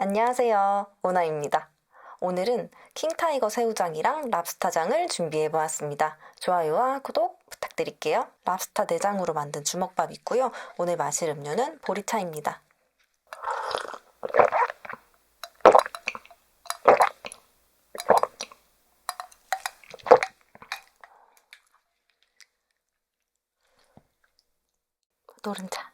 안녕하세요. 오나입니다. 오늘은 킹타이거 새우장이랑 랍스타장을 준비해 보았습니다. 좋아요와 구독 부탁드릴게요. 랍스타 내장으로 만든 주먹밥 있고요. 오늘 마실 음료는 보리차입니다. 노른자.